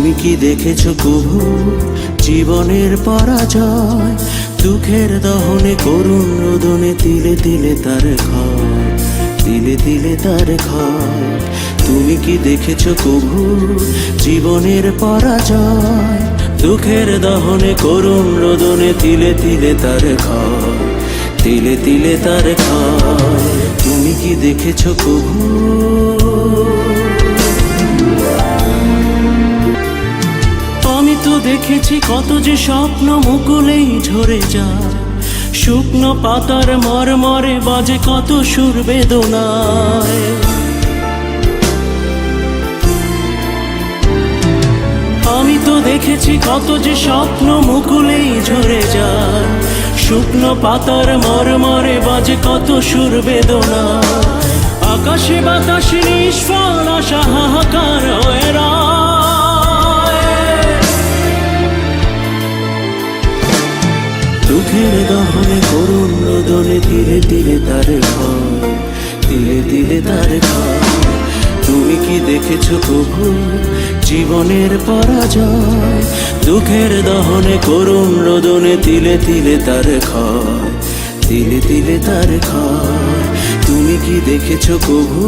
তুমি কি দেখেছ কবু জীবনের পরাজয়, দুঃখের দহনে করুণ রোদনে তিলে তিলে তার ঘর, তিলে তিলে তার ঘর। তুমি কি দেখেছ কবু জীবনের পরাজয়, দুঃখের দহনে করুণ রোদনে তিলে তিলে তার ঘর, তিলে তিলে তার ঘর। তুমি কি দেখেছ কবু দেখেছি কত যে স্বপ্ন মুকুলেই ঝরে যায়। শুকনো পাতার মরমরে বাজে কত সুর বেদনায়। আমি তো দেখেছি কত যে স্বপ্ন মুকুলেই ঝরে যায়। শুকনো পাতার মরমরে বাজে কত সুর বেদনা আকাশে বাতাসে নিষ্ফল, আশা হাহাকার হয়ে দুঃখের দহনে করুণ রোদনে ধীরে ধীরে তার ঘর, ধীরে ধীরে তার ঘর। তুমি কি দেখেছ প্রভু? জীবনের পরাজয়। দুঃখের দহনে করুণ রোদনে তিলে তিলে তার ঘর, তিলে তিলে তার ঘর। তুমি কি দেখেছ প্রভু?